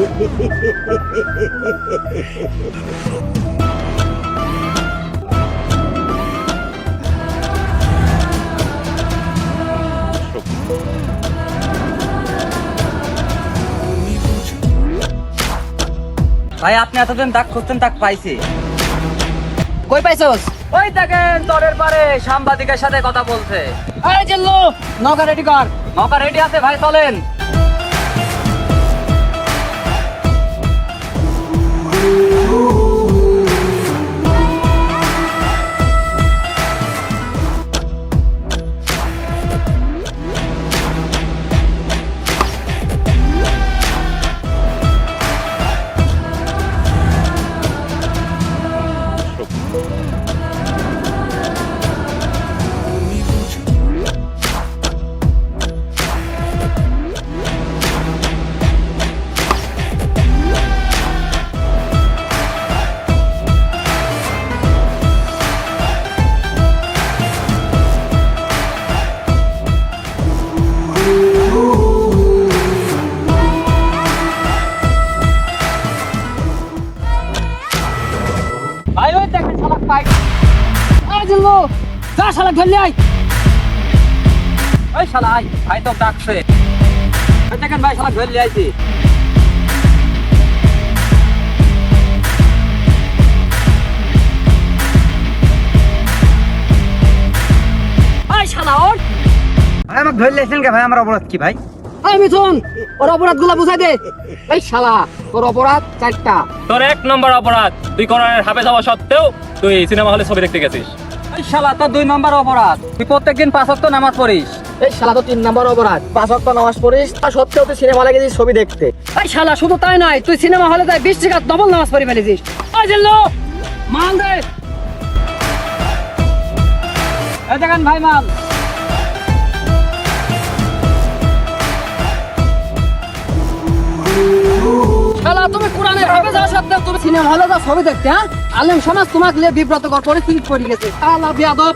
ভাই আপনি এতদিন তাক খুঁজতেন তাক পাইছি। কই পাইছস? ওই দেখেন তরের পারে সাংবাদিকের সাথে কথা বলছে। আরে চেল্লো নৌকা রেডি কর। নৌকা রেডি আছে ভাই চলেন। সবাই আরে চেল্লো যা শালা ধরলি আই ওই শালা আই ভাই তো ডাকছে। দেখেন ভাই শালা ধরে আইছি। আই শালা ওর ভাই আমাকে ধরে লাইছেন কে ভাই? আমার অপরাধ কি ভাই? আই মিথুন ওর অপরাধগুলা বুঝাই দে। এই শালা তোর অপরাধ চারটা। তোর এক নম্বর অপরাধ তুই কোরআনের হাফেজ হওয়া সত্ত্বেও তুই সিনেমা হলে ছবি দেখতে গেছিস? এই শালা তো দুই নম্বর অপরাধ। তুই প্রত্যেকদিন পাঁচ ওয়াক্ত নামাজ পড়িস। এই শালা তো তিন নম্বর অপরাধ। পাঁচ ওয়াক্ত নামাজ পড়িস তা সত্ত্বেও তুই সিনেমা হলে গেছিস ছবি দেখতে। এই শালা শুধু তাই নয় তুই সিনেমা হলে তাই বিশ টাকা ডবল নামাজ পড়ে ফেলেছিস। ওই চেল্লো মাল দে! এই দেখেন ভাই মাল। তুমি তুমি সিনেমা হলে যা ছবি দেখতে হ্যাঁ? আলেম সমাজ তোমাকে বিব্রতকর পরিস্থিতি পড়ে গেছে শালা বিয়াদব।